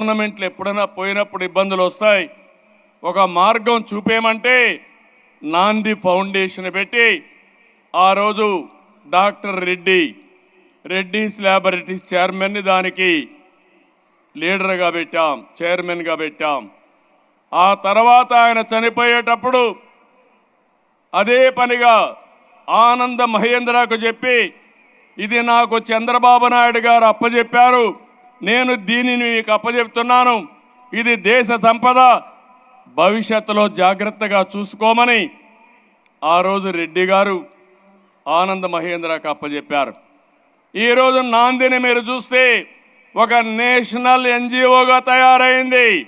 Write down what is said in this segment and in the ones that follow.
టోర్నమెంట్లు ఎప్పుడైనా పోయినప్పుడు ఇబ్బందులు వస్తాయి. ఒక మార్గం చూపేమంటే నాంది ఫౌండేషన్ పెట్టి ఆ రోజు డాక్టర్ రెడ్డి రెడ్డిస్ ల్యాబొరేటరీస్ చైర్మన్ని దానికి లీడర్గా పెట్టాం చైర్మన్గా పెట్టాం. ఆ తర్వాత ఆయన చనిపోయేటప్పుడు అదే పనిగా ఆనంద మహేంద్రకు చెప్పి ఇది నాకు చంద్రబాబు నాయుడు గారు అప్పచెప్పారు నేను దీనిని మీకు అప్పజెప్తున్నాను. ఇది దేశ సంపద. భవిష్యత్తులో జాగ్రత్తగా చూసుకోమని ఆ రోజు రెడ్డి గారు ఆనంద మహేంద్రకు అప్పజెప్పారు. ఈరోజు నాందిని మీరు చూస్తే ఒక నేషనల్ ఎన్జిఓగా తయారైంది.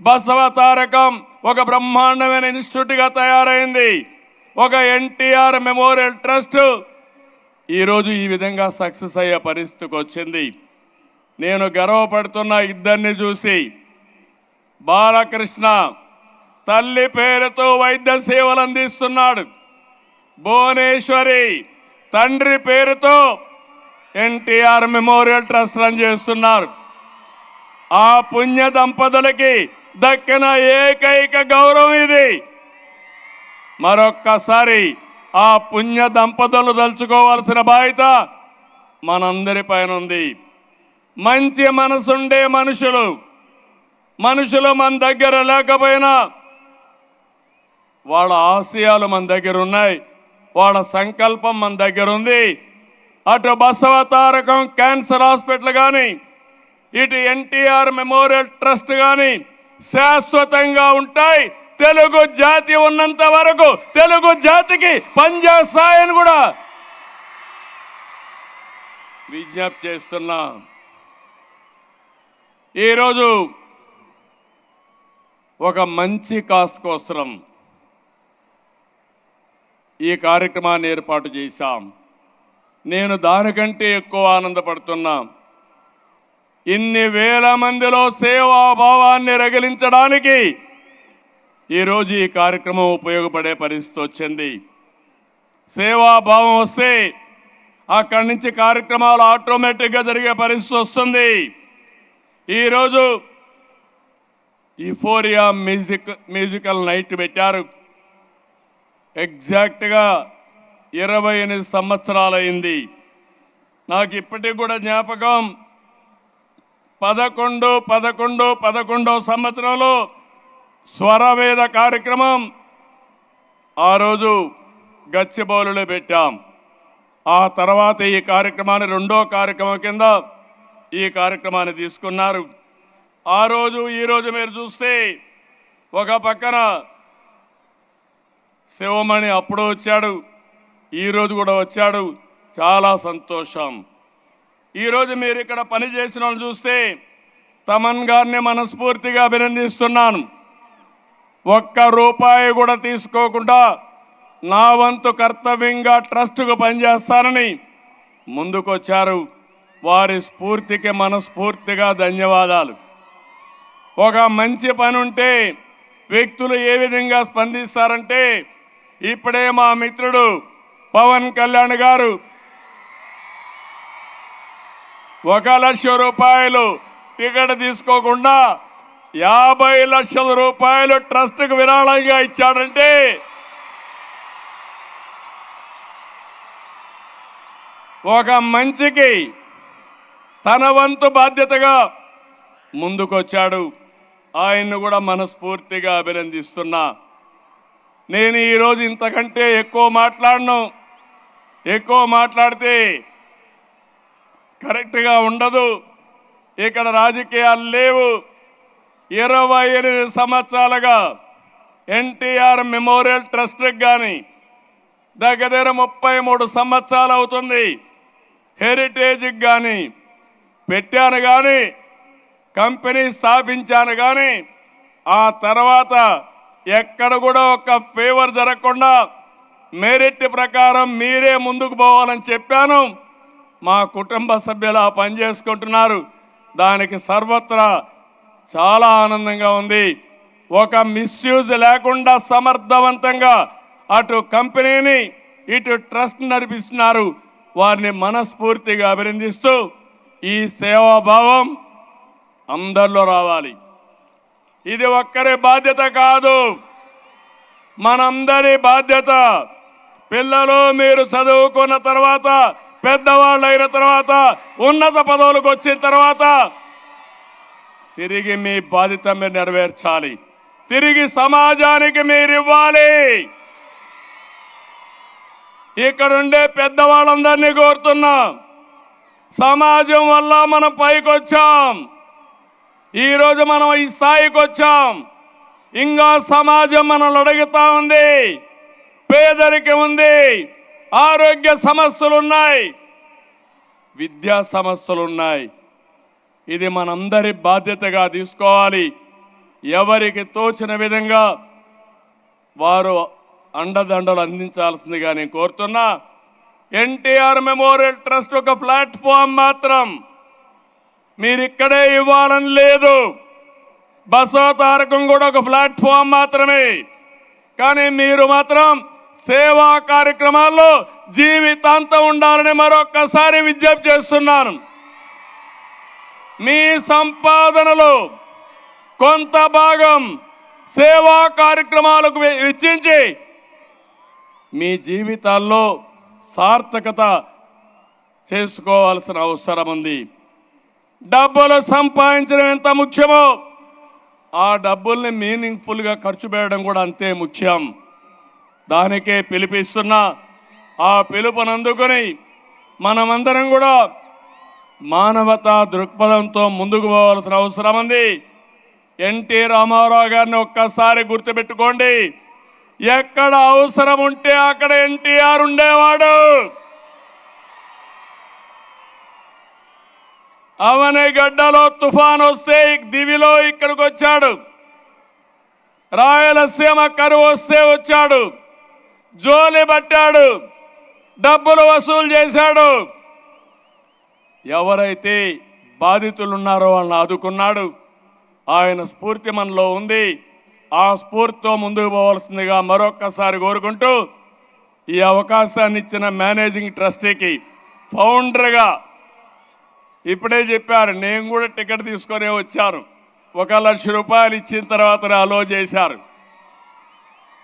బసవ తారకం ఒక బ్రహ్మాండమైన ఇన్స్టిట్యూట్గా తయారైంది. ఒక ఎన్టీఆర్ మెమోరియల్ ట్రస్ట్ ఈరోజు ఈ విధంగా సక్సెస్ అయ్యే పరిస్థితికి వచ్చింది. నేను గర్వపడుతున్న ఇద్దరిని చూసి బాలకృష్ణ తల్లి పేరుతో వైద్య సేవలు అందిస్తున్నాడు. భువనేశ్వరి తండ్రి పేరుతో ఎన్టీఆర్ మెమోరియల్ ట్రస్ట్ రన్ చేస్తున్నారు. ఆ పుణ్య దంపతులకి దక్కిన ఏకైక గౌరవం ఇది. మరొక్కసారి ఆ పుణ్య దంపతులు తలుచుకోవాల్సిన బాధ్యత మనందరి పైన ఉంది. మంచి మనసుండే మనుషులు. మనుషులు మన దగ్గర లేకపోయినా వాళ్ళ ఆశయాలు మన దగ్గర ఉన్నాయి వాళ్ళ సంకల్పం మన దగ్గర ఉంది అటు బసవ తారకం క్యాన్సర్ హాస్పిటల్ కానీ ఇటు ఎన్టీఆర్ మెమోరియల్ ట్రస్ట్ కానీ శాశ్వతంగా ఉంటాయి. తెలుగు జాతి ఉన్నంత వరకు తెలుగు జాతికి పనిచేస్తాయని కూడా విజ్ఞప్తి చేస్తున్నా. ఈరోజు ఒక మంచి కాస్ కోసం ఈ కార్యక్రమాన్ని ఏర్పాటు చేశాం. నేను దానికంటే ఎక్కువ ఆనందపడుతున్నా. ఇన్ని వేల మందిలో సేవాభావాన్ని రగిలించడానికి ఈరోజు ఈ కార్యక్రమం ఉపయోగపడే పరిస్థితి వచ్చింది. సేవాభావం వస్తే అక్కడి నుంచి కార్యక్రమాలు ఆటోమేటిక్గా జరిగే పరిస్థితి వస్తుంది. ఈరోజు ఈఫోరియా మ్యూజిక్ మ్యూజికల్ నైట్ పెట్టారు. ఎగ్జాక్ట్గా ఇరవై ఎనిమిది సంవత్సరాలైంది. నాకు ఇప్పటికి కూడా జ్ఞాపకం పదకొండు పదకొండు పదకొండో సంవత్సరంలో స్వరవేద కార్యక్రమం ఆ రోజు గచ్చిబౌలులో పెట్టాం. ఆ తర్వాత ఈ కార్యక్రమాన్ని రెండో కార్యక్రమం కింద ఈ కార్యక్రమాన్ని తీసుకున్నారు. ఆ రోజు ఈరోజు మీరు చూస్తే ఒక పక్కన శివమణి అప్పుడు వచ్చాడు. ఈరోజు కూడా వచ్చాడు. చాలా సంతోషం. ఈరోజు మీరు ఇక్కడ పని చేసిన వాళ్ళు చూస్తే తమన్ గారిని మనస్ఫూర్తిగా అభినందిస్తున్నాను. ఒక్క రూపాయి కూడా తీసుకోకుండా నా వంతు కర్తవ్యంగా ట్రస్టుకు పనిచేస్తానని ముందుకొచ్చారు. వారి స్ఫూర్తికి మనస్ఫూర్తిగా ధన్యవాదాలు. ఒక మంచి పని ఉంటే వ్యక్తులు ఏ విధంగా స్పందిస్తారంటే ఇప్పుడే మా మిత్రుడు పవన్ కళ్యాణ్ గారు ఒక లక్ష రూపాయలు టికెట్ తీసుకోకుండా యాభై లక్షల రూపాయలు ట్రస్ట్కి విరాళంగా ఇచ్చాడంటే ఒక మంచికి తన వంతు బాధ్యతగా ముందుకొచ్చాడు. ఆయన్ను కూడా మనస్ఫూర్తిగా అభినందిస్తున్నా. నేను ఈరోజు ఇంతకంటే ఎక్కువ మాట్లాడను. ఎక్కువ మాట్లాడితే కరెక్ట్గా ఉండదు. ఇక్కడ రాజకీయాలు లేవు. ఇరవై ఎనిమిది సంవత్సరాలుగా ఎన్టీఆర్ మెమోరియల్ ట్రస్ట్కి కానీ దగ్గర దగ్గర ముప్పై మూడు సంవత్సరాలు అవుతుంది. హెరిటేజ్కి కానీ పెట్టాను కానీ కంపెనీ స్థాపించాను కానీ ఆ తర్వాత ఎక్కడ కూడా ఒక ఫేవర్ జరగకుండా మెరిట్ ప్రకారం మీరే ముందుకు పోవాలని చెప్పాను. మా కుటుంబ సభ్యులు ఆ పని చేసుకుంటున్నారు. దానికి సర్వత్రా చాలా ఆనందంగా ఉంది. ఒక మిస్యూజ్ లేకుండా సమర్థవంతంగా అటు కంపెనీని ఇటు ట్రస్ట్ నడిపిస్తున్నారు. వారిని మనస్ఫూర్తిగా అభినందిస్తూ ఈ సేవాభావం అందరిలో రావాలి. ఇది ఒక్కరి బాధ్యత కాదు. మనందరి బాధ్యత. పిల్లలు మీరు చదువుకున్న తర్వాత పెద్దవాళ్ళు అయిన తర్వాత ఉన్నత పదవులకు వచ్చిన తర్వాత తిరిగి మీ బాధ్యత మీరు నెరవేర్చాలి. తిరిగి సమాజానికి మీరు ఇవ్వాలి. ఇక్కడుండే పెద్దవాళ్ళందరినీ కోరుతున్నాం. సమాజం వల్ల మనం పైకి వచ్చాం ఈరోజు మనం ఈ స్థాయికి వచ్చాం ఇంకా సమాజం మనల్ని అడుగుతా ఉంది. పేదరికం ఉంది. ఆరోగ్య సమస్యలు ఉన్నాయి విద్యా సమస్యలు ఉన్నాయి ఇది మనందరి బాధ్యతగా తీసుకోవాలి. ఎవరికి తోచిన విధంగా వారు అండదండలు అందించాల్సిందిగా నేను కోరుతున్నా. ఎన్టీఆర్ మెమోరియల్ ట్రస్ట్ ఒక ప్లాట్ఫామ్ మాత్రం. మీరు ఇక్కడే ఇవ్వాలని లేదు. బసో తారకం కూడా ఒక ప్లాట్ఫామ్ మాత్రమే. కానీ మీరు మాత్రం సేవా కార్యక్రమాల్లో జీవితాంతం ఉండాలని మరొక్కసారి విజ్ఞప్తి చేస్తున్నాను. మీ సంపాదనలో కొంత భాగం సేవా కార్యక్రమాలకు వెచ్చించి మీ జీవితాల్లో సార్థకత చేసుకోవాల్సిన అవసరం ఉంది డబ్బులు సంపాదించడం ఎంత ముఖ్యమో ఆ డబ్బుల్ని మీనింగ్ఫుల్గా ఖర్చు పెట్టడం కూడా అంతే ముఖ్యం. దానికే పిలిపిస్తున్నా ఆ పిలుపునందుకొని మనమందరం కూడా మానవతా దృక్పథంతో ముందుకు పోవాల్సిన అవసరం ఉంది ఎన్టీ రామారావు గారిని ఒక్కసారి గుర్తుపెట్టుకోండి. ఎక్కడ అవసరం ఉంటే అక్కడ ఎన్టీఆర్ ఉండేవాడు. అవని గడ్డలో తుఫాన్ వస్తే దివిలో ఇక్కడికి వచ్చాడు. రాయలసీమ కరువు వస్తే వచ్చాడు. జోలి పట్టాడు. డబ్బులు వసూలు చేశాడు. ఎవరైతే బాధితులున్నారో వాళ్ళని ఆదుకున్నాడు. ఆయన స్ఫూర్తి మనలో ఉంది. ఆ స్ఫూర్తితో ముందుకు పోవాల్సిందిగా మరొక్కసారి కోరుకుంటూ ఈ అవకాశాన్ని ఇచ్చిన మేనేజింగ్ ట్రస్టీకి ఫౌండర్గా ఇప్పుడే చెప్పారు నేను కూడా టికెట్ తీసుకొని వచ్చాను. ఒక లక్ష రూపాయలు ఇచ్చిన తర్వాత అలో చేశారు.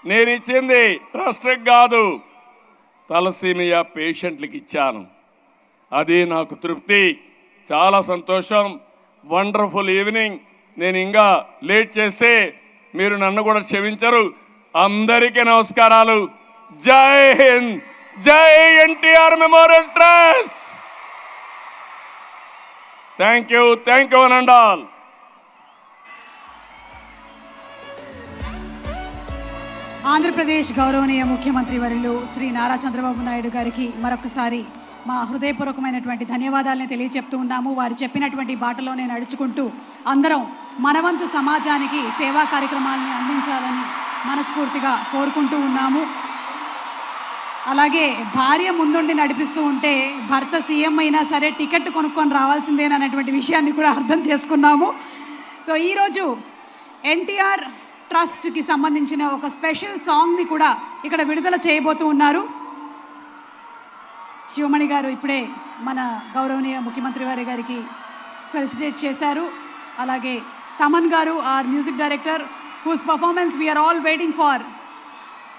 నేను ఇచ్చింది ట్రస్ట్కి కాదు తలసీమియా పేషెంట్లకు ఇచ్చాను. అది నాకు తృప్తి చాలా సంతోషం. Wonderful evening. నేను ఇంకా లేట్ చేస్తే మీరు నన్ను కూడా క్షమించరు. అందరికీ నమస్కారాలు. జై హింద్. జై NTR memorial trust. Thank you thank you and all. Andhra Pradesh గౌరవనీయ ముఖ్యమంత్రి వర్యులు శ్రీ నారా చంద్రబాబు నాయుడు గారికి మరొకసారి మా హృదయపూర్వకమైనటువంటి ధన్యవాదాలని తెలియజెప్తూ ఉన్నాము. వారు చెప్పినటువంటి బాటలోనే నడుచుకుంటూ అందరం మనవంతు సమాజానికి సేవా కార్యక్రమాలని అందించాలని మనస్ఫూర్తిగా కోరుకుంటూ ఉన్నాము. అలాగే భార్య ముందుండి నడిపిస్తూ ఉంటే భర్త సీఎం అయినా సరే టికెట్ కొనుక్కొని రావాల్సిందేననేటువంటి విషయాన్ని కూడా అర్థం చేసుకున్నాము. సో ఈరోజు ఎన్టీఆర్ ట్రస్ట్కి సంబంధించిన ఒక స్పెషల్ సాంగ్ని కూడా ఇక్కడ విడుదల చేయబోతూ ఉన్నారు. శివమణి గారు ఇప్పుడే మన గౌరవనీయ ముఖ్యమంత్రి వారి గారికి ఫెలిసిటేట్ చేశారు. అలాగే తమన్ గారు are music director whose performance we are all waiting for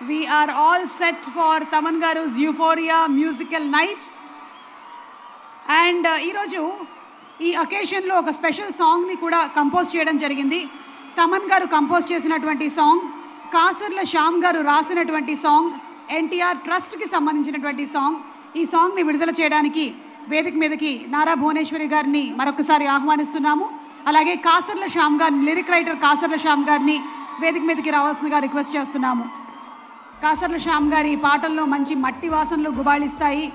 we are all set for Thaman గారుస్ euphoria musical night and ఈరోజు ఈ అకేషన్లో ఒక స్పెషల్ సాంగ్ని కూడా కంపోజ్ చేయడం జరిగింది. తమన్ గారు కంపోజ్ చేసినటువంటి సాంగ్ కాసర్ల శ్యామ్ గారు రాసినటువంటి సాంగ్ ఎన్టీఆర్ ట్రస్ట్కి సంబంధించినటువంటి సాంగ్ ఈ సాంగ్ని విడుదల చేయడానికి వేదిక మీదకి నారా భువనేశ్వరి గారిని మరొకసారి ఆహ్వానిస్తున్నాము. అలాగే కాసర్ల శ్యామ్ గారిని లిరిక్ రైటర్ కాసర్ల శ్యామ్ గారిని వేదిక మీదకి రావాల్సిందిగా రిక్వెస్ట్ చేస్తున్నాము. కాసర్ల శ్యామ్ గారి పాటల్లో మంచి మట్టి వాసనలు గుబాళిస్తాయి.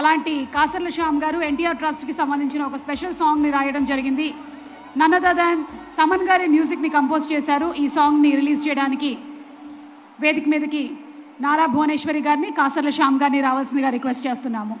అలాంటి కాసర్ల శ్యామ్ గారు ఎన్టీఆర్ ట్రస్ట్కి సంబంధించిన ఒక స్పెషల్ సాంగ్ని రాయడం జరిగింది. నన్నదన్ తమన్ గారి మ్యూజిక్ని కంపోజ్ చేశారు. ఈ సాంగ్ని రిలీజ్ చేయడానికి వేదిక మీదకి నారా భువనేశ్వరి గారిని కాసర్ల శ్యామ్ గారిని రావాల్సిందిగా రిక్వెస్ట్ చేస్తున్నాము.